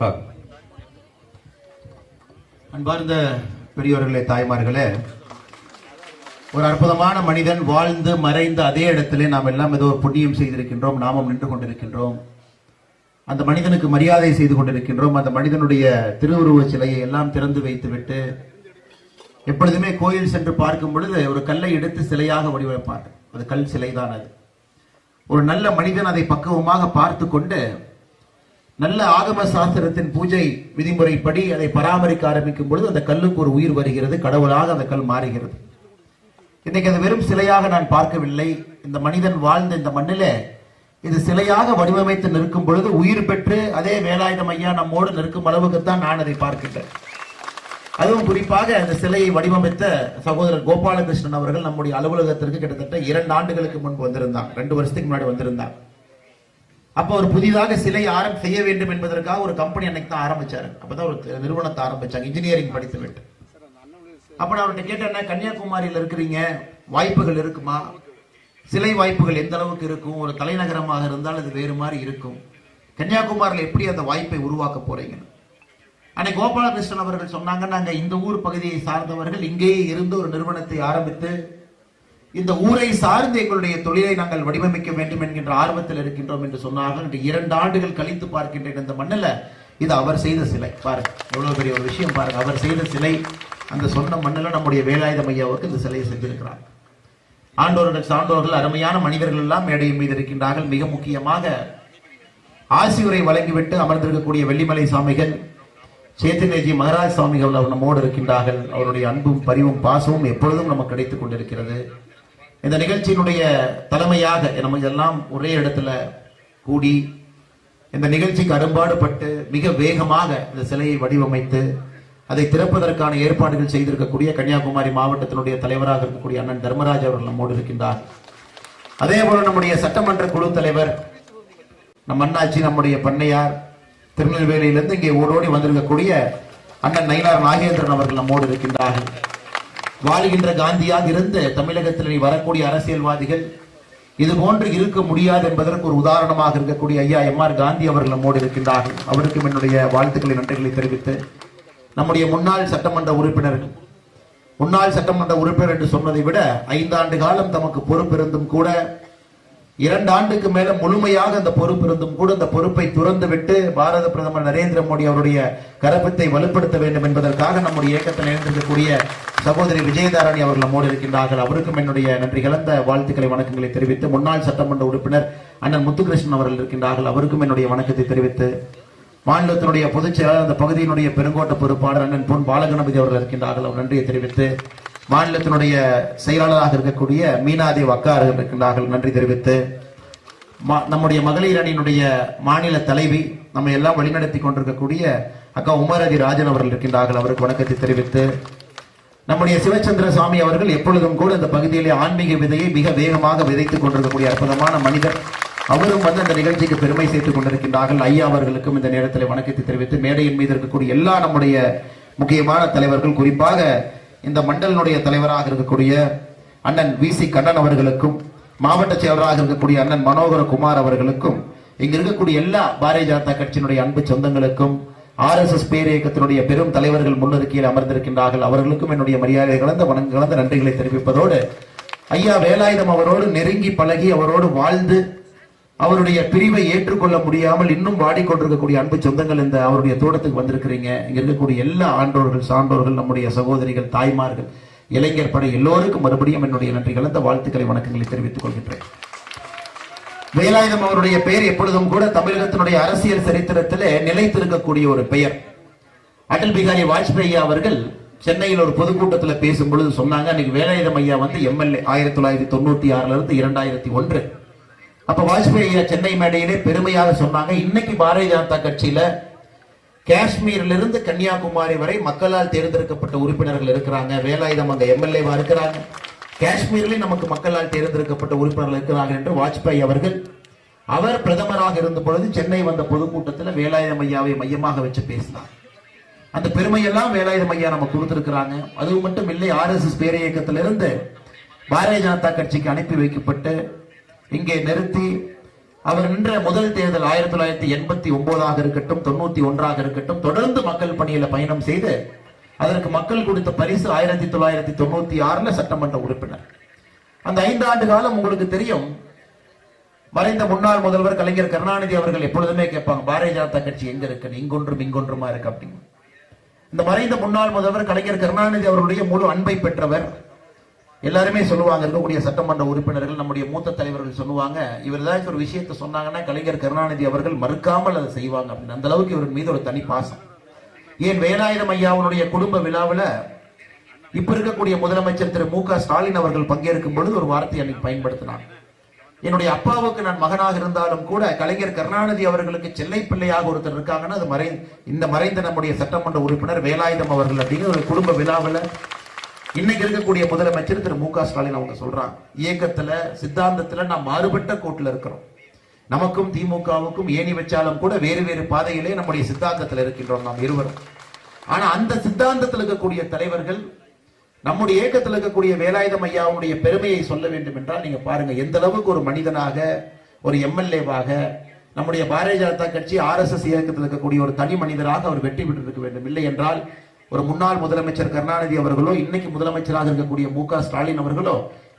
ஆ. அன்பார்ந்த பெரியோர்களே தாய்மார்களே ஒரு அற்புதமான மனிதன் வாழ்ந்து மறைந்த அதே இடத்திலே நாம் எல்லாம் ஏதோ ஒரு புண்ணியம் செய்திருக்கின்றோம் நாமும் நின்று கொண்டிருக்கின்றோம். அந்த மனிதனுக்கு மரியாதை செய்து கொண்டிருக்கின்றோம். அந்த மனிதனுடைய திருவுருவ சிலையை எல்லாம் திறந்து வைத்துவிட்டு எப்பொழுதுமே கோயில் சென்று பார்க்கும் பொழுது ஒரு கல்லை எடுத்து சிலையாக வடிவமைப்பார் அது கல் சிலைதான் அது. ஒரு நல்ல மனிதன் அதை பக்குவமாக பார்த்து கொண்டு நல்ல ஆகம சாஸ்திரத்தின் பூஜை விதிமுறைப்படி அதை பராமரிக்க ஆரம்பிக்கும் பொழுது அந்த கல்லுக்கு ஒரு உயிர் வருகிறது கடவுளாக அந்த கல் மாறுகிறது. இன்னைக்கு அது வெறும் சிலையாக நான் பார்க்கவில்லை. இந்த மனிதன் வாழ்ந்த இந்த மண்ணில இது சிலையாக வடிவமைத்து நிற்கும் பொழுது உயிர் பெற்று அதே வேலாயுதம் ஐயா நம்மோடு நிற்கும் அளவுக்குத்தான் நான் அதை பார்க்கின்றேன். அதுவும் குறிப்பாக அந்த சிலையை வடிவமைத்த சகோதரர் கோபாலகிருஷ்ணன் அவர்கள் நம்முடைய அலுவலகத்திற்கு கிட்டத்தட்ட இரண்டு ஆண்டுகளுக்கு முன்பு வந்திருந்தார் ரெண்டு வருஷத்துக்கு முன்னாடி வந்திருந்தார் அப்போ ஒரு புதிதாக சிலை ஆரம்பி செய்ய வேண்டும் என்பதற்காக ஒரு கம்பெனி அன்னைக்கு தான் ஆரம்பிச்சாரு. அப்பதான் ஒரு நிறுவனத்தை ஆரம்பிச்சாங்க. இன்ஜினியரிங் படித்து விட்டு அப்ப நான் அவர்கிட்ட கேட்டேன் கன்னியாகுமரியில் இருக்கிறீங்க. வாய்ப்புகள் இருக்குமா? சிலை வாய்ப்புகள் எந்த அளவுக்கு இருக்கும்? ஒரு தலைநகரமாக இருந்தால் அது வேறு மாதிரி இருக்கும். கன்னியாகுமரியில் எப்படி அந்த வாய்ப்பை உருவாக்க போறீங்க அன்னைக்கு கோபாலகிருஷ்ணன் அவர்கள் சொன்னாங்க நாங்க இந்த ஊர் பகுதியை சார்ந்தவர்கள் இங்கேயே இருந்து ஒரு நிறுவனத்தை ஆரம்பித்து இந்த ஊரை சார்ந்து எங்களுடைய தொழிலை நாங்கள் வடிவமைக்க வேண்டும் என்கின்ற ஆர்வத்தில் இருக்கின்றோம் என்று சொன்னார்கள். இரண்டு ஆண்டுகள் கழித்து பார்க்கின்றேன் இந்த மண்ணில். இது அவர் செய்த சிலை. பாருங்க எவ்வளவு பெரிய ஒரு விஷயம் பாருங்க. அவர் செய்த சிலை அந்த சொன்ன மண்ணில் நம்முடைய வேலாயுதம் ஐயாவுக்கு இந்த சிலையை செஞ்சிருக்கிறார். ஆண்டோர்கள் சான்றோர்கள் அருமையான மனிதர்கள் எல்லாம் மேடையின் மீது இருக்கின்றார்கள். மிக முக்கியமாக ஆசியுரை வழங்கிவிட்டு அமர்ந்திருக்கக்கூடிய வெள்ளிமலை சுவாமிகள் சேத்தினேஜி மகராஜ் சுவாமிகள் அவர் நம்மோடு இருக்கின்றார்கள். அவருடைய அன்பும் பரிவும் பாசமும் எப்பொழுதும் நமக்கு கிடைத்துக் கொண்டிருக்கிறது. இந்த நிகழ்ச்சியினுடைய தலைமையாக நம்ம எல்லாம் ஒரே இடத்துல கூடி இந்த நிகழ்ச்சிக்கு அரும்பாடுபட்டு மிக வேகமாக இந்த சிலையை வடிவமைத்து அதை திறப்பதற்கான ஏற்பாடுகள் செய்திருக்கக்கூடிய கன்னியாகுமரி மாவட்டத்தினுடைய தலைவராக இருக்கக்கூடிய அண்ணன் தர்மராஜ் அவர்கள் நம்மோடு இருக்கின்றார். அதே போல நம்முடைய சட்டமன்ற குழு தலைவர் நம் அண்ணாச்சி நம்முடைய பண்ணையார் திருநெல்வேலியிலிருந்து இங்கே ஓடோடி வந்திருக்கக்கூடிய அண்ணன் நயினார் நாகேந்திரன் அவர்கள் நம்மோடு இருக்கின்றார்கள். வாழ்கின்ற காந்தியாக இருந்து தமிழகத்தில் நீ வரக்கூடிய அரசியல்வாதிகள் இது போன்று இருக்க முடியாது என்பதற்கு ஒரு உதாரணமாக இருக்கக்கூடிய ஐயா எம் ஆர் காந்தி அவர்கள் நம்மோடு இருக்கின்றார்கள். அவருக்கும் என்னுடைய வாழ்த்துக்களை நன்றிகளை தெரிவித்து நம்முடைய முன்னாள் சட்டமன்ற உறுப்பினர்கள் முன்னாள் சட்டமன்ற உறுப்பினர் என்று சொன்னதை விட ஐந்தாண்டு காலம் தமக்கு பொறுப்பிருந்தும் கூட இரண்டு ஆண்டுக்கு மேல முழுமையாக அந்த பொறுப்பு இருந்தும் கூட அந்த பொறுப்பை துறந்து விட்டு பாரத பிரதமர் நரேந்திர மோடி அவருடைய கரப்பத்தை வலுப்படுத்த வேண்டும் என்பதற்காக நம்முடைய இயக்கத்தில் இணைந்திருக்கக்கூடிய சகோதரி விஜயதாரணி அவர்கள் நம்மோடு இருக்கின்றார்கள். அவருக்கும் என்னுடைய நன்றி கலந்த வாழ்த்துக்களை வணக்கங்களை தெரிவித்து முன்னாள் சட்டமன்ற உறுப்பினர் அண்ணன் முத்துகிருஷ்ணன் அவர்கள் இருக்கின்றார்கள். அவருக்கும் என்னுடைய வணக்கத்தை தெரிவித்து மாநிலத்தினுடைய பொதுச் செயலாளர் அந்த பகுதியினுடைய பெருங்கோட்ட பொறுப்பாளர் அண்ணன் பொன் பாலகணபதி அவர்கள் இருக்கின்றார்கள். அவர் நன்றியை தெரிவித்து மாநிலத்தினுடைய செயலாளராக இருக்கக்கூடிய மீனாதேவ் அக்கா இருக்கின்றார்கள். நன்றி தெரிவித்து மா- நம்முடைய மகளிர் அணியினுடைய மாநில தலைவி நம்ம எல்லாம் வழிநடத்தி கொண்டிருக்கக்கூடிய அக்கா உமரதி ராஜன் அவர்கள் இருக்கின்றார்கள். அவருக்கு வணக்கத்தை தெரிவித்து நம்முடைய சிவச்சந்திர சுவாமி அவர்கள் எப்பொழுதும் கூட இந்த பகுதியிலே ஆன்மீக விதையை மிக வேகமாக விதைத்துக் கொண்டிருக்கக்கூடிய அற்புதமான மனிதர். அவரும் வந்து அந்த நிகழ்ச்சிக்கு பெருமை சேர்த்துக் கொண்டிருக்கின்றார்கள். ஐயா அவர்களுக்கும் இந்த நேரத்தில் வணக்கத்தை தெரிவித்து மேடையின் மீது இருக்கக்கூடிய எல்லா நம்முடைய முக்கியமான தலைவர்கள் குறிப்பாக இந்த மண்டலினுடைய தலைவராக இருக்கக்கூடிய அண்ணன் வி சி கண்ணன் அவர்களுக்கும் மாவட்ட செயலராக இருக்கக்கூடிய அண்ணன் மனோகர குமார் அவர்களுக்கும் இங்க இருக்கக்கூடிய எல்லா பாரதிய ஜனதா கட்சியினுடைய அன்பு சொந்தங்களுக்கும் ஆர் எஸ் எஸ் பேர் இயக்கத்தினுடைய பெரும் தலைவர்கள் முன்னிருக்கையில் அமர்ந்திருக்கின்றார்கள். அவர்களுக்கும் என்னுடைய மரியாதை கலந்த வணங்க கலந்த நன்றிகளை தெரிவிப்பதோடு ஐயா வேலாயுதம் அவரோடு நெருங்கி பழகி அவரோடு வாழ்ந்து அவருடைய பிரிவை ஏற்றுக்கொள்ள முடியாமல் இன்னும் வாடிக்கொண்டிருக்கக்கூடிய அன்பு சொந்தங்கள் இந்த அவருடைய தோட்டத்துக்கு வந்திருக்கிறீங்க. இங்க இருக்கக்கூடிய எல்லா ஆண்டோர்கள் சான்றோர்கள் நம்முடைய சகோதரிகள் தாய்மார்கள் இளைஞர் படை எல்லோருக்கும் மறுபடியும் என்னுடைய நன்றி கலந்த வாழ்த்துக்களை வணக்கங்களை தெரிவித்துக் கொள்கின்றேன். வேலாயுதம் அவருடைய பெயர் எப்பொழுதும் கூட தமிழகத்தினுடைய அரசியல் சரித்திரத்திலே நிலைத்திருக்கக்கூடிய ஒரு பெயர். அடல் பிகாரி வாஜ்பேயி அவர்கள் சென்னையில் ஒரு பொதுக்கூட்டத்தில் பேசும் பொழுது சொன்னாங்க அன்னைக்கு வேலாயுதம் ஐயா வந்து எம்எல்ஏ ஆயிரத்தி தொள்ளாயிரத்தி தொண்ணூத்தி ஆறுல இருந்து இரண்டாயிரத்தி ஒன்று. அப்ப வாஜ்பாய் ஐயா சென்னை மேடையிலே பெருமையாக சொன்னாங்க இன்னைக்கு பாரதிய ஜனதா கட்சியில காஷ்மீர்ல இருந்து கன்னியாகுமரி வரை மக்களால் தேர்ந்தெடுக்கப்பட்ட உறுப்பினர்கள் இருக்கிறாங்க. வேலாயுதம் அங்க எம்எல்ஏவா இருக்கிறாங்க. காஷ்மீர்லயும் நமக்கு மக்களால் தேர்ந்தெடுக்கப்பட்ட உறுப்பினர்கள் இருக்கிறார்கள் என்று வாஜ்பாய் அவர்கள் அவர் பிரதமராக இருந்த பொழுது சென்னை வந்த பொதுக்கூட்டத்தில் வேலாயுதம் ஐயாவை மையமாக வச்சு பேசினார். அந்த பெருமையெல்லாம் வேலாயுதம் ஐயா நம்ம கொடுத்திருக்கிறாங்க. அது மட்டும் இல்லை ஆர்எஸ்எஸ் பேர இயக்கத்திலிருந்து பாரதிய ஜனதா கட்சிக்கு அனுப்பி வைக்கப்பட்டு இங்கே நிறுத்தி அவர் நின்ற முதல் தேர்தல் ஆயிரத்தி தொள்ளாயிரத்தி எண்பத்தி ஒன்பதாக இருக்கட்டும் தொண்ணூத்தி ஒன்றாக இருக்கட்டும் தொடர்ந்து மக்கள் பணியில பயணம் செய்து அதற்கு மக்கள் கொடுத்த பரிசு ஆயிரத்தி தொள்ளாயிரத்தி தொண்ணூத்தி ஆறுல சட்டமன்ற உறுப்பினர். அந்த ஐந்து ஆண்டு காலம் உங்களுக்கு தெரியும். மறைந்த முன்னாள் முதல்வர் கலைஞர் கருணாநிதி அவர்கள் எப்பொழுதுமே கேட்பாங்க பாரதிய ஜனதா கட்சி எங்க இருக்கு இங்கொன்றும் இங்கொன்றுமா இருக்கு அப்படின்னு. இந்த மறைந்த முன்னாள் முதல்வர் கலைஞர் கருணாநிதி அவருடைய முழு அன்பை பெற்றவர். எல்லாருமே சொல்லுவாங்க இருக்கக்கூடிய சட்டமன்ற உறுப்பினர்கள் நம்முடைய மூத்த தலைவர்கள் சொல்லுவாங்க இவர் ஏதாச்சும் ஒரு விஷயத்தை சொன்னாங்கன்னா கலைஞர் கருணாநிதி அவர்கள் மறுக்காமல் அதை செய்வாங்க அப்படின்னு. அந்த அளவுக்கு இவர் மீது ஒரு தனி பாசம். ஏன் வேலாயுதம் ஐயாவுடைய குடும்ப விழாவில் இப்ப இருக்கக்கூடிய முதலமைச்சர் திரு மு க ஸ்டாலின் அவர்கள் பங்கேற்கும் பொழுது ஒரு வார்த்தை அன்னைக்கு பயன்படுத்தினார் என்னுடைய அப்பாவுக்கு நான் மகனாக இருந்தாலும் கூட கலைஞர் கருணாநிதி அவர்களுக்கு செல்லை பிள்ளையாக ஒருத்தர் இருக்காங்கன்னா அது மறை இந்த மறைந்த நம்முடைய சட்டமன்ற உறுப்பினர் வேலாயுதம் அவர்கள் அப்படிங்கிற ஒரு குடும்ப விழாவில் இன்னைக்கு இருக்கக்கூடிய முதலமைச்சர் திரு மு க ஸ்டாலின் அவங்க சொல்றாங்க இயக்கத்துல சித்தாந்தத்துல நாம் மாறுபட்ட கோட்டில் இருக்கிறோம். நமக்கும் திமுகவுக்கும் ஏணி வச்சாலும் கூட வேறு வேறு பாதையிலே நம்முடைய சித்தாந்தத்தில் இருக்கின்றோம் நாம் இருவரும். ஆனா அந்த சித்தாந்தத்தில் இருக்கக்கூடிய தலைவர்கள் நம்முடைய இயக்கத்தில் இருக்கக்கூடிய வேலாயுதம் ஐயாவுடைய பெருமையை சொல்ல வேண்டும் என்றால் நீங்க பாருங்க எந்த அளவுக்கு ஒரு மனிதனாக ஒரு எம்எல்ஏவாக நம்முடைய பாரதிய ஜனதா கட்சி ஆர்எஸ்எஸ் இயக்கத்தில் இருக்கக்கூடிய ஒரு தனி மனிதராக அவர் வெற்றி பெற்று இருக்க வேண்டும். இல்லை என்றால் ஒரு முன்னாள் முதலமைச்சர் கருணாநிதி அவர்களோ இன்னைக்கு முதலமைச்சராக இருக்கக்கூடிய மு க ஸ்டாலின் அவர்களோ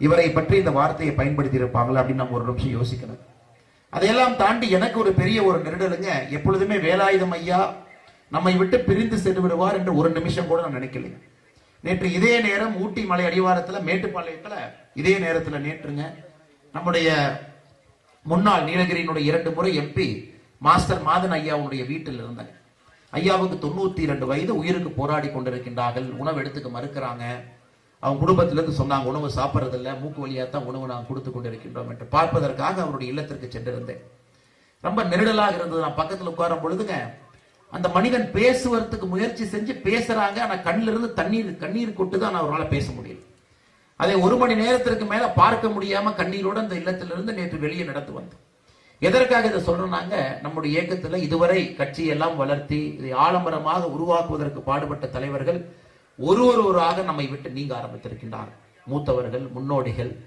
இவரை பற்றி இந்த வார்த்தையை பயன்படுத்தி இருப்பாங்களா அப்படின்னு நம்ம ஒரு நிமிஷம் யோசிக்கணும். அதையெல்லாம் தாண்டி எனக்கு ஒரு பெரிய ஒரு நெருடலுங்க எப்பொழுதுமே வேலாயுதம் ஐயா நம்மை விட்டு பிரிந்து சென்று விடுவார் என்று ஒரு நிமிஷம் கூட நான் நினைக்கலைங்க. நேற்று இதே நேரம் ஊட்டி மலை அடிவாரத்தில் மேட்டுப்பாளையத்தில் இதே நேரத்தில் நேற்றுங்க நம்முடைய முன்னாள் நீலகிரியினுடைய இரண்டு முறை எம்பி மாஸ்டர் மாதன் ஐயாவுடைய வீட்டில் இருந்தாங்க ஐயாவுக்கு தொண்ணூத்தி இரண்டு வயது உயிருக்கு போராடி கொண்டிருக்கின்றார்கள். உணவு எடுத்துக்க மறுக்கிறாங்க. அவங்க குடும்பத்திலிருந்து சொன்னாங்க உணவு சாப்பிட்றதில்ல. மூக்கு வழியாக தான் உணவு நாங்கள் கொடுத்து கொண்டிருக்கின்றோம் என்று. பார்ப்பதற்காக அவருடைய இல்லத்திற்கு சென்றிருந்தேன். ரொம்ப நெருடலாக இருந்தது. நான் பக்கத்தில் உட்காரும் பொழுதுங்க அந்த மனிதன் பேசுவதற்கு முயற்சி செஞ்சு பேசுறாங்க. ஆனால் கண்ணிலிருந்து தண்ணீர் கண்ணீர் கொட்டு தான் அவரால் பேச முடியல. அதை ஒரு மணி நேரத்திற்கு மேல பார்க்க முடியாம கண்ணீரோட அந்த இல்லத்திலிருந்து நேற்று வெளியே நடந்து வந்தோம் எதற்காக இதை சொல்றோம்னாங்க? நம்முடைய இயக்கத்துல இதுவரை கட்சியெல்லாம் வளர்த்தி இதை ஆலம்பரமாக உருவாக்குவதற்கு பாடுபட்ட தலைவர்கள் ஒரு ஒருவராக நம்மை விட்டு நீங்க ஆரம்பித்திருக்கின்றார். மூத்தவர்கள் முன்னோடிகள்.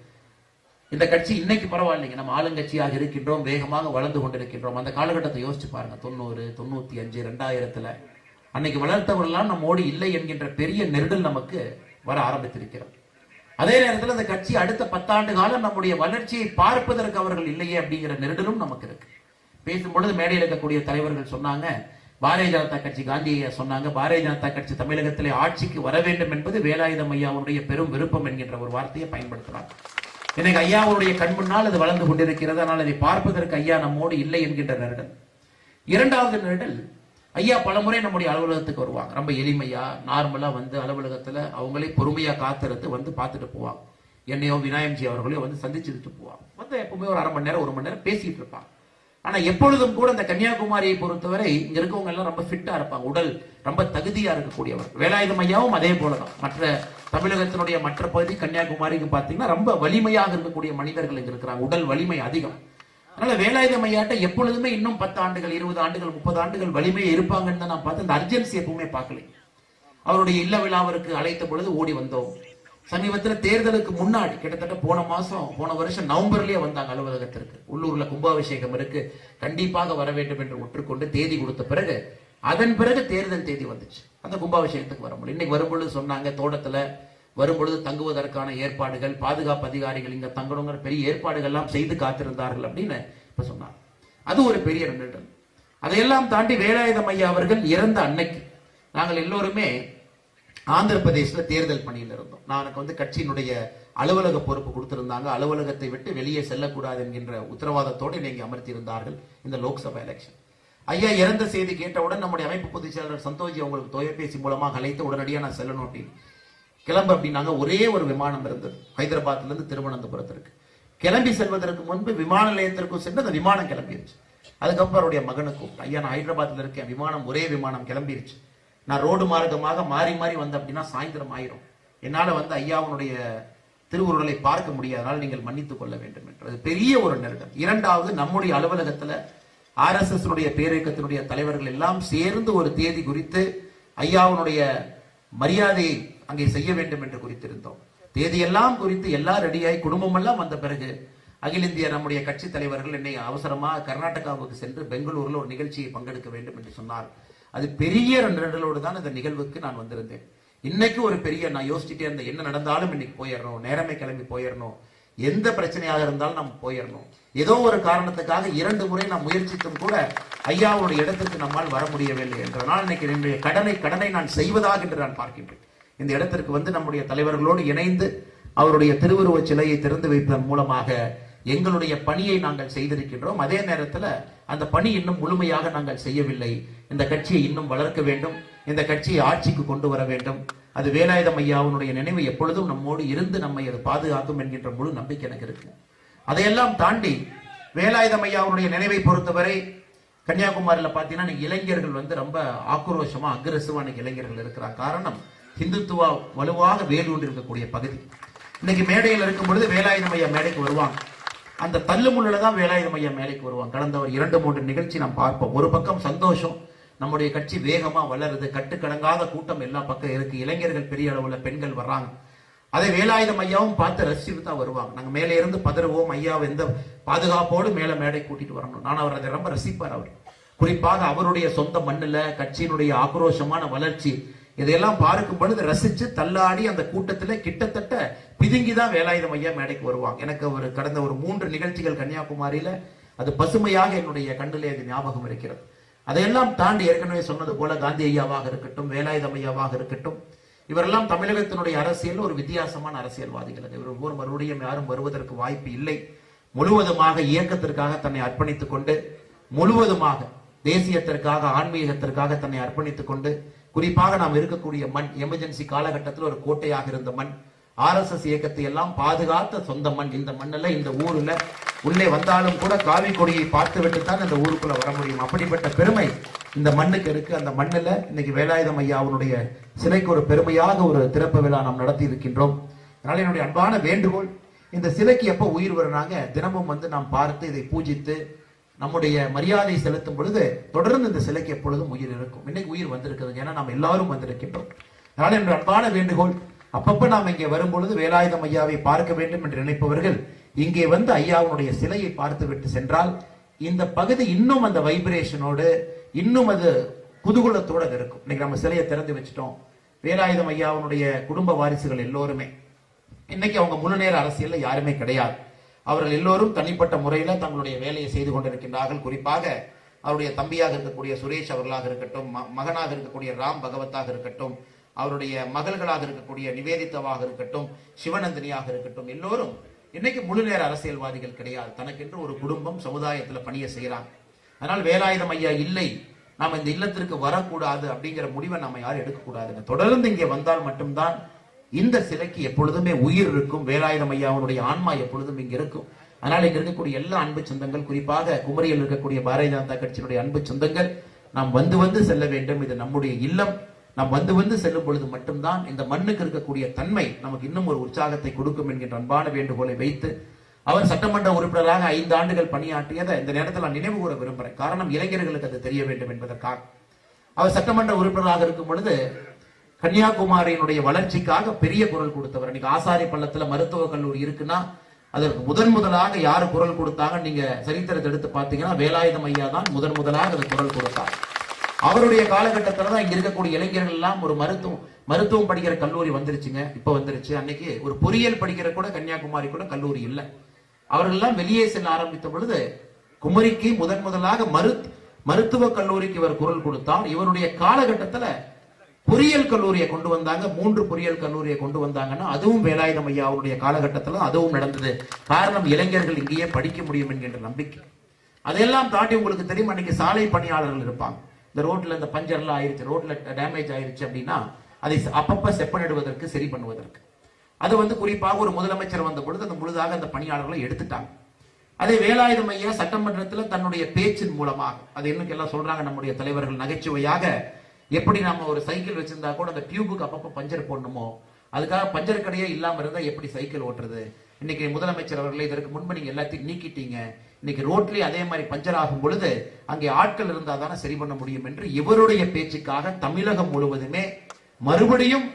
இந்த கட்சி இன்னைக்கு பரவாயில்லைங்க. நம்ம ஆளுங்கட்சியாக இருக்கின்றோம் வேகமாக வளர்ந்து கொண்டிருக்கின்றோம். அந்த காலகட்டத்தை யோசிச்சு பாருங்க. தொண்ணூறு தொண்ணூத்தி அஞ்சு ரெண்டாயிரத்துல. அன்னைக்கு வளர்த்தவர்கள்லாம் நம்மோடு இல்லை என்கின்ற பெரிய நெருடல் நமக்கு வர ஆரம்பித்திருக்கிறது. அதே நேரத்தில் அந்த கட்சி அடுத்த பத்தாண்டு காலம் நம்முடைய வளர்ச்சியை பார்ப்பதற்கு அவர்கள் இல்லையே அப்படிங்கிற நெருடலும் நமக்கு இருக்கு. பேசும்பொழுது மேடையில் இருக்கக்கூடிய தலைவர்கள் சொன்னாங்க பாரதிய ஜனதா கட்சி காந்தியை சொன்னாங்க பாரதிய ஜனதா கட்சி தமிழகத்திலே ஆட்சிக்கு வர வேண்டும் என்பது வேலாயுதம் ஐயாவுடைய பெரும் விருப்பம் என்கின்ற ஒரு வார்த்தையை பயன்படுத்துறாங்க. எனக்கு ஐயாவுடைய கண் முன்னால் அது வளர்ந்து கொண்டிருக்கிறது ஆனால் அதை பார்ப்பதற்கு ஐயா நம்மோடு இல்லை என்கின்ற நெருடல். இரண்டாவது நெருடல் ஐயா பலமுறை நம்முடைய அலுவலகத்துக்கு வருவாங்க. ரொம்ப எளிமையா நார்மலா வந்து அலுவலகத்துல அவங்களே பொறுமையா காத்திருந்து வந்து பார்த்துட்டு போவாங்க. என்னையோ விநாயகம்ஜி அவர்களையோ வந்து சந்திச்சுட்டு போவாங்க. வந்து எப்பவுமே ஒரு அரை மணி நேரம் ஒரு மணி நேரம் பேசிட்டு இருப்பாங்க. ஆனா எப்பொழுதும் கூட இந்த கன்னியாகுமரியை பொறுத்தவரை இங்க இருக்கவங்க எல்லாம் ரொம்ப ஃபிட்டா இருப்பாங்க. உடல் ரொம்ப தகுதியா இருக்கக்கூடியவர் வேலாயுதம் ஐயாவும் அதே போலதான். மற்ற தமிழகத்தினுடைய மற்ற பகுதி கன்னியாகுமரிக்கு பாத்தீங்கன்னா ரொம்ப வலிமையாக இருக்கக்கூடிய மனிதர்கள் இங்க இருக்கிறாங்க. உடல் வலிமை அதிகம். அதனால வேலாயுதம் ஐயாட்ட எப்பொழுதுமே இன்னும் பத்து ஆண்டுகள் இருபது ஆண்டுகள் முப்பது ஆண்டுகள் வலிமையை இருப்பாங்கன்னு தான் நான் பார்த்து அந்த அர்ஜென்சி எப்பவுமே பார்க்கல. அவருடைய இல்ல விழாவிற்கு அழைத்த பொழுது ஓடி வந்தோம். சமீபத்தில் தேர்தலுக்கு முன்னாடி கிட்டத்தட்ட போன மாசம் போன வருஷம் நவம்பர்லயே வந்தாங்க அலுவலகத்திற்கு. உள்ளூர்ல கும்பாபிஷேகம் இருக்கு. கண்டிப்பாக வர வேண்டும் என்று ஒற்றுக்கொண்டு தேதி கொடுத்த பிறகு அதன் பிறகு தேர்தல் தேதி வந்துச்சு. அந்த கும்பாபிஷேகத்துக்கு வர முடியும் இன்னைக்கு வரும்பொழுது சொன்னாங்க தோட்டத்துல வரும்பொழுது தங்குவதற்கான ஏற்பாடுகள் பாதுகாப்பு அதிகாரிகள் இங்க தங்கணுங்கிற பெரிய ஏற்பாடுகள் எல்லாம் செய்து காத்திருந்தார்கள் அப்படின்னு இப்ப சொன்னார். அது ஒரு பெரிய நெருடல் அதையெல்லாம் தாண்டி வேலாயுதம் ஐயா அவர்கள் இறந்த அன்னைக்கு நாங்கள் எல்லோருமே ஆந்திர பிரதேசில் தேர்தல் பணியில் இருந்தோம். நான் எனக்கு வந்து கட்சியினுடைய அலுவலக பொறுப்பு கொடுத்திருந்தாங்க. அலுவலகத்தை விட்டு வெளியே செல்லக்கூடாது என்கின்ற உத்தரவாதத்தோடு என்னை இங்கே அமர்த்தியிருந்தார்கள் இந்த லோக்சபா எலெக்ஷன் ஐயா இறந்த செய்தி கேட்டவுடன் நம்முடைய அமைப்பு பொதுச் செயலாளர் சந்தோஷ் அவங்களுக்கு தொலைபேசி மூலமாக அழைத்து உடனடியாக நான் செல்லணும் அப்படின்னு. கிளம்பு அப்படின்னாங்க. ஒரே ஒரு விமானம் இருந்தது. ஹைதராபாத்லேருந்து திருவனந்தபுரத்திற்கு. கிளம்பி செல்வதற்கு முன்பு விமான நிலையத்திற்கும் சென்று அந்த விமானம் கிளம்பிருச்சு. அதுக்கப்புறம் அவருடைய மகனுக்கும் ஐயா நான் ஹைதராபாத்தில் இருக்கேன். விமானம் ஒரே விமானம் கிளம்பிருச்சு. நான் ரோடு மார்க்கமாக மாறி மாறி வந்தேன் அப்படின்னா சாயந்தரம் ஆயிரும். என்னால் வந்து ஐயாவுடைய திருவுருளை பார்க்க முடியாதனால் நீங்கள் மன்னித்துக் கொள்ள வேண்டும் என்று அது பெரிய ஒரு நெருக்கம். இரண்டாவது நம்முடைய அலுவலகத்தில் ஆர்எஸ்எஸ் பேரியக்கத்தினுடைய தலைவர்கள் எல்லாம் சேர்ந்து ஒரு தேதி குறித்து ஐயாவுடைய மரியாதையை அங்கே செய்ய வேண்டும் என்று குறித்திருந்தோம். தேதியெல்லாம் குறித்து எல்லாம் ரெடியாகி குடும்பம் எல்லாம் வந்த பிறகு அகில இந்திய நம்முடைய கட்சி தலைவர்கள் என்னை அவசரமா கர்நாடகாவுக்கு சென்று பெங்களூர்ல ஒரு நிகழ்ச்சியை பங்கெடுக்க வேண்டும் என்று சொன்னார். அது பெரிய ரெண்டு தான் இந்த நிகழ்வுக்கு நான் வந்திருந்தேன். இன்னைக்கு ஒரு பெரிய நான் யோசிச்சுட்டே இருந்தேன். என்ன நடந்தாலும் இன்னைக்கு போயிடணும். நேரமே கிளம்பி போயிடணும். எந்த பிரச்சனையாக இருந்தாலும் நம்ம போயிடணும். ஏதோ ஒரு காரணத்துக்காக இரண்டு முறை நான் முயற்சித்தும் கூட ஐயாவுடைய இடத்துக்கு நம்மால் வர முடியவில்லை என்றனால் இன்னைக்கு என்னுடைய கடனை கடனை நான் செய்வதாக என்று நான் பார்க்கின்றேன். இந்த இடத்திற்கு வந்து நம்முடைய தலைவர்களோடு இணைந்து அவருடைய திருவுருவச் சிலையை திறந்து வைப்பதன் மூலமாக எங்களுடைய பணியை நாங்கள் செய்திருக்கின்றோம். அதே நேரத்தில் அந்த பணி இன்னும் முழுமையாக நாங்கள் செய்யவில்லை. இந்த கட்சியை இன்னும் வளர்க்க வேண்டும். இந்த கட்சியை ஆட்சிக்கு கொண்டு வர வேண்டும். அது வேலாயுதம் ஐயாவுடைய நினைவு எப்பொழுதும் நம்மோடு இருந்து நம்மை அது பாதுகாக்கும் என்கின்ற முழு நம்பிக்கை எனக்கு இருக்கு. அதையெல்லாம் தாண்டி வேலாயுதம் ஐயாவுடைய நினைவை பொறுத்தவரை கன்னியாகுமரியில் பார்த்தீங்கன்னா இளைஞர்கள் வந்து ரொம்ப ஆக்ரோஷமா அக்ரஸிவான இளைஞர்கள் இருக்கிறார் காரணம் ஹிந்துத்துவா வலுவாக வேலூன்றி இருக்கக்கூடிய பகுதி. இன்னைக்கு மேடையில் இருக்கும் பொழுது வேலாயுதம் ஐயா மேடைக்கு வருவாங்க. அந்த தள்ளு முள்ளில் தான் வேலாயுதம் ஐயா மேடைக்கு வருவாங்க. கடந்த ஒரு இரண்டு மூன்று நிகழ்ச்சி நாம் பார்ப்போம். ஒரு பக்கம் சந்தோஷம் நம்முடைய கட்சி வேகமா வளருது கட்டுக்கடங்காத கூட்டம் எல்லா பக்கம் இருக்கு இளைஞர்கள் பெரிய அளவில் பெண்கள் வர்றாங்க. அதை வேலாயுதம் ஐயாவும் பார்த்து ரசிச்சுட்டு தான் வருவாங்க. நாங்கள் மேலே இருந்து பதறுவோம் ஐயாவை எந்த பாதுகாப்போடு மேலே மேடை கூட்டிட்டு வரணும். நான் அவர் அதை ரொம்ப ரசிப்பார் அவர். குறிப்பாக அவருடைய சொந்த மண்ணில் கட்சியினுடைய ஆக்ரோஷமான வளர்ச்சி இதையெல்லாம் பார்க்கும் பொழுது ரசிச்சு தள்ளாடி அந்த கூட்டத்துல கிட்டத்தட்ட பிதுங்கி தான் வேலாயுதம் ஐயா மேடைக்கு வருவாங்க. எனக்கு ஒரு கடந்த ஒரு மூன்று நிகழ்ச்சிகள் கன்னியாகுமரியில அது பசுமையாக என்னுடைய கண்ணிலே அது ஞாபகம் இருக்கிறது. அதையெல்லாம் தாண்டி ஏற்கனவே சொன்னது போல காந்தி ஐயாவாக இருக்கட்டும் வேலாயுதம் ஐயாவாக இருக்கட்டும் இவரெல்லாம் தமிழகத்தினுடைய அரசியல் ஒரு வித்தியாசமான அரசியல்வாதிகள். இவர் ஒவ்வொரு மறுபடியும் யாரும் வருவதற்கு வாய்ப்பு இல்லை. முழுவதுமாக இயக்கத்திற்காக தன்னை அர்ப்பணித்துக் கொண்டு முழுவதுமாக தேசியத்திற்காக ஆன்மீகத்திற்காக தன்னை அர்ப்பணித்துக் கொண்டு குறிப்பாக நாம் இருக்கக்கூடிய மண் எமர்ஜென்சி காலகட்டத்தில் ஒரு கோட்டையாக இருந்த மண் ஆர்எஸ்எஸ் இயக்கத்தை எல்லாம் பாதுகாத்த சொந்த மண். இந்த மண்ணில் இந்த ஊரில் உள்ளே வந்தாலும் கூட காவி கொடியை பார்த்து தான் இந்த ஊருக்குள்ள வர முடியும். அப்படிப்பட்ட பெருமை இந்த மண்ணுக்கு இருக்கு. அந்த மண்ணில் இன்னைக்கு வேலாயுதம் ஐயா அவருடைய சிலைக்கு ஒரு பெருமையாக ஒரு திறப்பு விழா நாம் நடத்தி இருக்கின்றோம். அதனால என்னுடைய அன்பான வேண்டுகோள் இந்த சிலைக்கு எப்போ உயிர் வருனாங்க தினமும் வந்து நாம் பார்த்து இதை பூஜித்து நம்முடைய மரியாதை செலுத்தும் பொழுது தொடர்ந்து இந்த சிலைக்கு எப்பொழுதும் உயிர் இருக்கும். இன்னைக்கு உயிர் வந்திருக்குது ஏன்னா நாம் எல்லாரும் வந்திருக்கின்றோம். அதனால் என்னுடைய அன்பான வேண்டுகோள் அப்பப்ப நாம் இங்கே வரும் பொழுது வேலாயுதம் ஐயாவை பார்க்க வேண்டும் என்று நினைப்பவர்கள் இங்கே வந்து ஐயாவுடைய சிலையை பார்த்து விட்டு சென்றால் இந்த பகுதி இன்னும் அந்த வைப்ரேஷனோடு இன்னும் அது குதூகலத்தோட அது இருக்கும். இன்னைக்கு நம்ம சிலையை திறந்து வச்சுட்டோம். வேலாயுதம் ஐயாவுடைய குடும்ப வாரிசுகள் எல்லோருமே. இன்னைக்கு அவங்க முழு நேர அரசியல்ல யாருமே கிடையாது. அவர்கள் எல்லோரும் தனிப்பட்ட முறையில் தங்களுடைய வேலையை செய்து கொண்டிருக்கின்றார்கள். குறிப்பாக அவருடைய தம்பியாக இருக்கக்கூடிய சுரேஷ் அவர்களாக இருக்கட்டும் ம- மகனாக இருக்கக்கூடிய ராம் பகவத்தாக இருக்கட்டும் அவருடைய மகள்களாக இருக்கக்கூடிய நிவேதிதாவாக இருக்கட்டும் சிவநந்தினியாக இருக்கட்டும் எல்லோரும் இன்னைக்கு முழு நேர அரசியல்வாதிகள் கிடையாது. தனக்கென்று ஒரு குடும்பம் சமுதாயத்தில் பணியை செய்கிறாங்க அதனால் வேலாயுதம் ஐயா இல்லை நாம் இந்த இல்லத்திற்கு வரக்கூடாது அப்படிங்கிற முடிவை நம்ம யாரும் எடுக்கக்கூடாதுங்க. தொடர்ந்து இங்கே வந்தால் மட்டும்தான் இந்த சிலைக்கு எப்பொழுதுமே உயிர் இருக்கும். வேலாயுதம் ஐயாவுடைய ஆன்மா எப்பொழுதும் இங்க இருக்கும். அதனால இங்க இருக்கக்கூடிய எல்லா அன்பு சொந்தங்கள் குறிப்பாக குமரியில் இருக்கக்கூடிய பாரதிய ஜனதா கட்சியினுடைய அன்பு சொந்தங்கள் நாம் வந்து வந்து செல்ல வேண்டும். இது நம்முடைய இல்லம். நாம் வந்து வந்து செல்லும் பொழுது மட்டும்தான் இந்த மண்ணுக்கு இருக்கக்கூடிய தன்மை நமக்கு இன்னும் ஒரு உற்சாகத்தை கொடுக்கும் என்கின்ற அன்பான வேண்டுகோளை வைத்து அவர் சட்டமன்ற உறுப்பினராக ஐந்து ஆண்டுகள் பணியாற்றியதை இந்த நேரத்தில் நான் நினைவு கூற விரும்புகிறேன். காரணம் இளைஞர்களுக்கு அது தெரிய வேண்டும் என்பதற்காக. அவர் சட்டமன்ற உறுப்பினராக இருக்கும் பொழுது கன்னியாகுமரியினுடைய வளர்ச்சிக்காக பெரிய குரல் கொடுத்தவர். இன்னைக்கு ஆசாரி பள்ளத்துல மருத்துவக் கல்லூரி இருக்குன்னா அதற்கு முதன் முதலாக யார் குரல் கொடுத்தாங்க நீங்க சரித்திரத்தை எடுத்து பார்த்தீங்கன்னா வேலாயுதம் ஐயா தான் முதன் முதலாக அது குரல் கொடுத்தார். அவருடைய காலகட்டத்தில் தான் இங்க இருக்கக்கூடிய இளைஞர்கள் எல்லாம் ஒரு மருத்துவம் மருத்துவம் படிக்கிற கல்லூரி வந்துருச்சுங்க. இப்ப வந்துருச்சு. அன்னைக்கு ஒரு பொறியியல் படிக்கிற கூட கன்னியாகுமரி கூட கல்லூரி இல்லை. அவர்கள் எல்லாம் வெளியே செல்ல ஆரம்பித்த பொழுது குமரிக்கு முதன் முதலாக மரு மருத்துவக் கல்லூரிக்கு இவர் குரல் கொடுத்தார். இவருடைய காலகட்டத்துல பொறியியல் கல்லூரியை கொண்டு வந்தாங்க. மூன்று பொறியியல் கல்லூரியை கொண்டு வந்தாங்கன்னா அதுவும் வேலாயுதம் ஐயா அவருடைய காலகட்டத்தில் அதுவும் நடந்தது. காரணம் இளைஞர்கள் இங்கேயே படிக்க முடியும் என்கின்ற நம்பிக்கை. அதையெல்லாம் தாண்டி உங்களுக்கு தெரியும் அன்னைக்கு சாலை பணியாளர்கள் இருப்பாங்க. இந்த ரோட்ல இந்த பஞ்சர்லாம் ஆயிருச்சு ரோட்ல டேமேஜ் ஆயிருச்சு அப்படின்னா அதை அப்பப்ப செப்பனிடுவதற்கு சரி பண்ணுவதற்கு. அது வந்து குறிப்பாக ஒரு முதலமைச்சர் வந்த பொழுது அந்த முழுதாக அந்த பணியாளர்களை எடுத்துட்டாங்க. அதே வேலாயுதம் ஐயா சட்டமன்றத்தில் தன்னுடைய பேச்சின் மூலமாக அது இன்னும் எல்லாம் சொல்றாங்க நம்முடைய தலைவர்கள் நகைச்சுவையாக எப்படி நம்ம ஒரு சைக்கிள் வச்சிருந்தா கூட அந்த டியூபுக்கு அப்பப்போ பஞ்சர் போடணுமோ? அதுக்காக பஞ்சர் கடையே இல்லாமல் இருந்தால் எப்படி சைக்கிள் ஓட்டுறது? இன்னைக்கு முதலமைச்சர் அவர்களே இதற்கு முன்பு நீங்கள் எல்லாத்தையும் நீக்கிட்டீங்க. இன்னைக்கு ரோட்லயே அதே மாதிரி பஞ்சர் ஆகும் பொழுது அங்கே ஆட்கள் இருந்தால் தானே சரி பண்ண முடியும் என்று இவருடைய பேச்சுக்காக தமிழகம் முழுவதுமே மறுபடியும்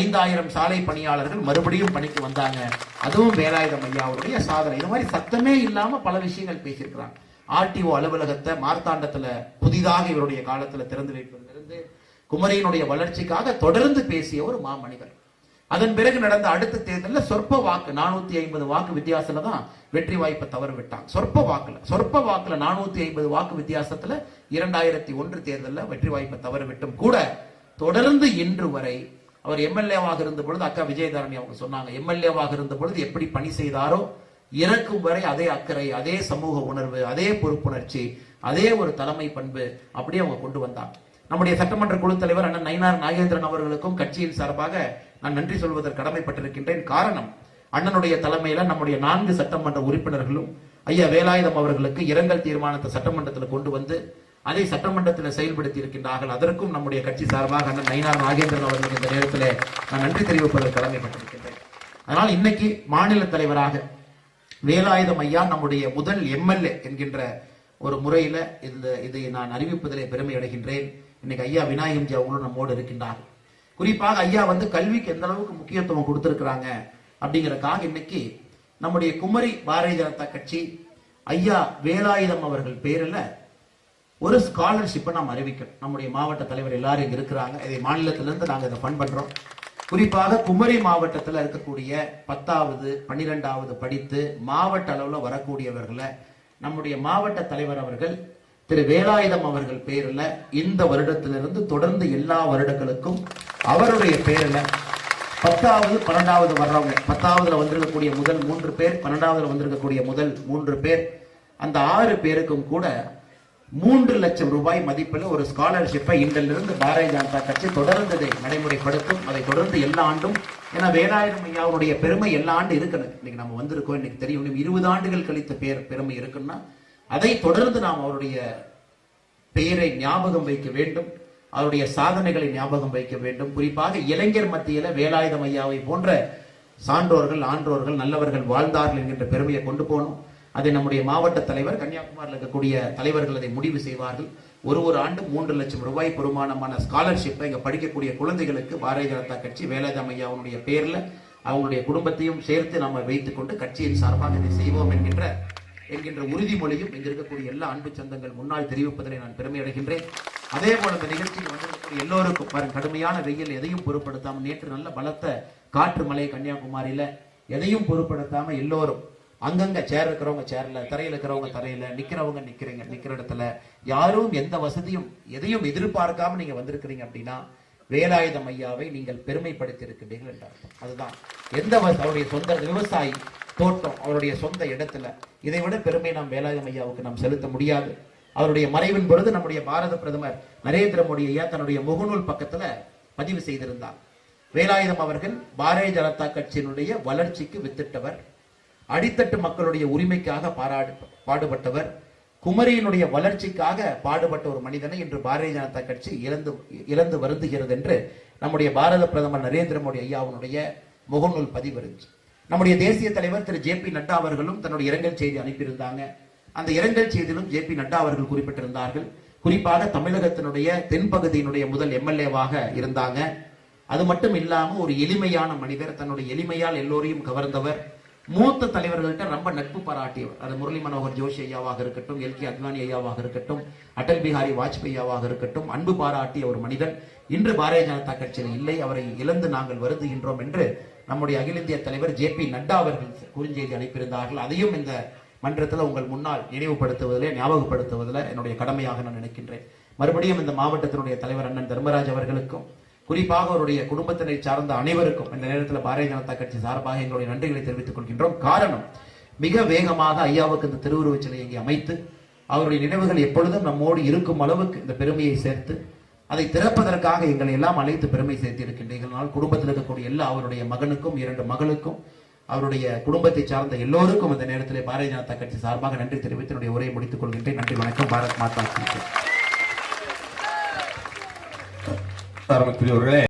ஐந்தாயிரம் சாலை பணியாளர்கள் மறுபடியும் பணிக்கு வந்தாங்க. அதுவும் வேலாயுதம் ஐயாவுடைய சாதனை. இது மாதிரி சத்தமே இல்லாம பல விஷயங்கள் பேசியிருக்கிறாங்க. ஆர்டிஓ அலுவலகத்தை மார்த்தாண்டத்துல புதிதாக இவருடைய காலத்துல திறந்து வைப்பது குமரியினுடைய வளர்ச்சிக்காக தொடர்ந்து பேசிய ஒரு மாமனிதர். அதன் பிறகு நடந்த அடுத்த தேர்தலில் சொற்ப வாக்கு நானூத்தி ஐம்பது வாக்கு வித்தியாசத்துல தான் வெற்றி வாய்ப்பை தவறு விட்டாங்க சொற்ப வாக்குல சொற்ப வாக்குல நானூத்தி ஐம்பது வாக்கு வித்தியாசத்துல இரண்டாயிரத்தி ஒன்று தேர்தலில் வெற்றி வாய்ப்பை தவறு விட்டும் கூட தொடர்ந்து இன்று வரை அவர் எம்எல்ஏவாக இருந்த பொழுது அக்கா விஜயதாரணி அவங்க சொன்னாங்க எம்எல்ஏவாக இருந்த பொழுது எப்படி பணி செய்தாரோ இறக்கும் வரை அதே அக்கறை அதே சமூக உணர்வு அதே பொறுப்புணர்ச்சி அதே ஒரு தலைமை பண்பு அப்படியே அவங்க கொண்டு வந்தாங்க. நம்முடைய சட்டமன்ற குழு தலைவர் அண்ணன் நயினார் நாகேந்திரன் அவர்களுக்கும் கட்சியின் சார்பாக நான் நன்றி சொல்வதற்கு கடமைப்பட்டிருக்கின்றேன். காரணம் அண்ணனுடைய தலைமையில நம்முடைய நான்கு சட்டமன்ற உறுப்பினர்களும் ஐயா வேலாயுதம் அவர்களுக்கு இரங்கல் தீர்மானத்தை சட்டமன்றத்தில் கொண்டு வந்து அதை சட்டமன்றத்தில் செயல்படுத்தி இருக்கின்றார்கள் அதற்கும் நம்முடைய கட்சி சார்பாக அண்ணன் நயினார் நாகேந்திரன் அவர்களுக்கு இந்த நேரத்தில் நான் நன்றி தெரிவிப்பதற்கு கடமைப்பட்டிருக்கின்றேன். அதனால் இன்னைக்கு மாநில தலைவராக வேலாயுதம் ஐயா நம்முடைய முதல் எம்எல்ஏ என்கின்ற ஒரு முறையில இந்த இதை நான் அறிவிப்பதிலே பெருமை அடைகின்றேன். இன்னைக்கு ஐயா விநாயகம் ஜி அவங்களும் நம்மோடு இருக்கின்றார்கள். குறிப்பாக ஐயா வந்து கல்விக்கு எந்த அளவுக்கு முக்கியத்துவம் கொடுத்துருக்குறாங்க அப்படிங்கறதுக்காக இன்னைக்கு நம்முடைய குமரி பாரதிய ஜனதா கட்சி ஐயா வேலாயுதம் அவர்கள் பேரில் ஒரு ஸ்காலர்ஷிப்பை நாம் அறிவிக்கணும். நம்முடைய மாவட்ட தலைவர் எல்லாரும் இங்கே இருக்கிறாங்க. இதை மாநிலத்திலேருந்து நாங்கள் இதை ஃபண்ட் பண்ணுறோம் குறிப்பாக குமரி மாவட்டத்தில் இருக்கக்கூடிய பத்தாவது பன்னிரெண்டாவது படித்து மாவட்ட அளவில் வரக்கூடியவர்களை நம்முடைய மாவட்ட தலைவர் அவர்கள் திரு வேலாயுதம் அவர்கள் பேரில் இந்த வருடத்திலிருந்து தொடர்ந்து எல்லா வருடங்களுக்கும் அவருடைய பேரில் பத்தாவது பன்னெண்டாவது வர்றவங்க பத்தாவதுல வந்திருக்கக்கூடிய முதல் மூன்று பேர் பன்னெண்டாவதுல வந்திருக்கக்கூடிய முதல் மூன்று பேர் அந்த ஆறு பேருக்கும் கூட மூன்று லட்சம் ரூபாய் மதிப்பில் ஒரு ஸ்காலர்ஷிப்பை இன்றிலிருந்து பாரதிய ஜனதா கட்சி தொடர்ந்து இதை நடைமுறைப்படுத்தும். அதை தொடர்ந்து எல்லா ஆண்டும் ஏன்னா வேலாயுதம் ஐயாவுடைய பெருமை எல்லா ஆண்டு இருக்கணும். இன்னைக்கு நம்ம வந்திருக்கோம் இன்னைக்கு தெரியும். இருபது ஆண்டுகள் கழித்த பேர் பெருமை இருக்குன்னா அதை தொடர்ந்து நாம் அவருடைய பெயரை ஞாபகம் வைக்க வேண்டும். அவருடைய சாதனைகளை ஞாபகம் வைக்க வேண்டும். குறிப்பாக இளைஞர் மத்தியில வேலாயுதம் ஐயாவை போன்ற சான்றோர்கள் ஆன்றோர்கள் நல்லவர்கள் வாழ்ந்தார்கள் என்கின்ற பெருமையை கொண்டு போகணும் அதை நம்முடைய மாவட்ட தலைவர் கன்னியாகுமரியில் இருக்கக்கூடிய தலைவர்கள் அதை முடிவு செய்வார்கள். ஒரு ஒரு ஆண்டு மூன்று லட்சம் ரூபாய் பெருமானமான ஸ்காலர்ஷிப்பை இங்கே படிக்கக்கூடிய குழந்தைகளுக்கு பாரதிய ஜனதா கட்சி வேலாயுதம் ஐயாவுடைய பேரில் அவங்களுடைய குடும்பத்தையும் சேர்த்து நம்ம வைத்துக்கொண்டு கட்சியின் சார்பாக இதை செய்வோம் என்கின்ற என்கின்ற உறுதிமொழியும் இங்கிருக்கக்கூடிய எல்லா அன்பு சொந்தங்கள் முன்னால் தெரிவிப்பதனை நான் பெருமை அடைகின்றேன். அதே போல இந்த நிகழ்ச்சியில் வந்திருக்கக்கூடிய எல்லோருக்கும் பாருங்க கடுமையான வெயில் எதையும் பொருட்படுத்தாம நேற்று நல்ல பலத்த காற்று மலை கன்னியாகுமரியில எதையும் பொருட்படுத்தாம எல்லோரும் அங்கங்க சேர் இருக்கிறவங்க சேர்ல தரையில இருக்கிறவங்க தரையில நிக்கிறவங்க நிக்கிறீங்க நிக்கிற இடத்துல யாரும் எந்த வசதியும் எதையும் எதிர்பார்க்காம நீங்க வந்திருக்கிறீங்க அப்படின்னா வேலாயுதம் ஐயாவை நீங்கள் பெருமைப்படுத்தி இருக்கின்றீர்கள் என்ற அர்த்தம் அதுதான். எந்த அவருடைய சொந்த விவசாயி தோட்டம் அவருடைய சொந்த இடத்துல. இதை விட பெருமை நாம் வேலாயுதம் ஐயாவுக்கு நாம் செலுத்த முடியாது. அவருடைய மறைவின் பொழுது நம்முடைய பாரத பிரதமர் நரேந்திர மோடி ஐயா தன்னுடைய முகநூல் பக்கத்துல பதிவு செய்திருந்தார். வேலாயுதம் அவர்கள் பாரதிய ஜனதா கட்சியினுடைய வளர்ச்சிக்கு வித்திட்டவர். அடித்தட்டு மக்களுடைய உரிமைக்காக பாராடு பாடுபட்டவர். குமரியினுடைய வளர்ச்சிக்காக பாடுபட்ட ஒரு மனிதனை இன்று பாரதிய ஜனதா கட்சி இழந்து இழந்து வருந்துகிறது என்று நம்முடைய பாரத பிரதமர் நரேந்திர மோடி ஐயாவுடைய முகநூல் பதிவு இருந்துச்சு. நம்முடைய தேசிய தலைவர் திரு ஜே பி நட்டா அவர்களும் தன்னுடைய இரங்கல் செய்தி அனுப்பியிருந்தாங்க. அந்த இரங்கல் செய்தியிலும் ஜே பி நட்டா அவர்கள் குறிப்பிட்டிருந்தார்கள். குறிப்பாக தமிழகத்தினுடைய தென்பகுதியினுடைய முதல் எம்எல்ஏவாக இருந்தாங்க. அது மட்டும் இல்லாம ஒரு எளிமையான மனிதர் தன்னுடைய எளிமையால் எல்லோரையும் கவர்ந்தவர் மூத்த தலைவர்கள்ட்ட ரொம்ப நட்பு பாராட்டியவர். அது முரளி மனோகர் ஜோஷி ஐயாவாக இருக்கட்டும் எல் கே அத்வானி ஐயாவாக இருக்கட்டும் அடல் பிஹாரி வாஜ்பாய் ஐயாவாக இருக்கட்டும் அன்பு பாராட்டிய ஒரு மனிதன். இன்று பாரதிய ஜனதா கட்சியில் இல்லை அவரை இழந்து நாங்கள் வருந்துகின்றோம் என்று நம்முடைய அகில இந்திய தலைவர் ஜே பி நட்டா அவர்கள் குறுஞ்செய்தி அனுப்பியிருந்தார்கள். அதையும் இந்த மன்றத்தில் உங்கள் முன்னால் நினைவுபடுத்துவதில் ஞாபகப்படுத்துவதில் என்னுடைய கடமையாக நான் நினைக்கின்றேன். மறுபடியும் இந்த மாவட்டத்தினுடைய தலைவர் அண்ணன் தர்மராஜ் அவர்களுக்கும் குறிப்பாக அவருடைய குடும்பத்தினை சார்ந்த அனைவருக்கும் இந்த நேரத்தில் பாரதிய ஜனதா கட்சி சார்பாக எங்களுடைய நன்றிகளை தெரிவித்துக் கொள்கின்றோம். காரணம் மிக வேகமாக ஐயாவுக்கு இந்த திருவுருவச் சிலையை அமைத்து அவருடைய நினைவுகள் எப்பொழுதும் நம்மோடு இருக்கும் அளவுக்கு இந்த பெருமையை சேர்த்து அதை திறப்பதற்காக எங்களை எல்லாம் அழைத்து பெருமை சேர்த்திருக்கின்றீர்கள் குடும்பத்தில் இருக்கக்கூடிய எல்லா அவருடைய மகனுக்கும் இரண்டு மகளுக்கும் அவருடைய குடும்பத்தை சார்ந்த எல்லோருக்கும் இந்த நேரத்தில் பாரதிய ஜனதா கட்சி சார்பாக நன்றி தெரிவித்து என்னுடைய உரையை முடித்துக் கொள்கின்றேன். நன்றி வணக்கம். பாரத் மாதா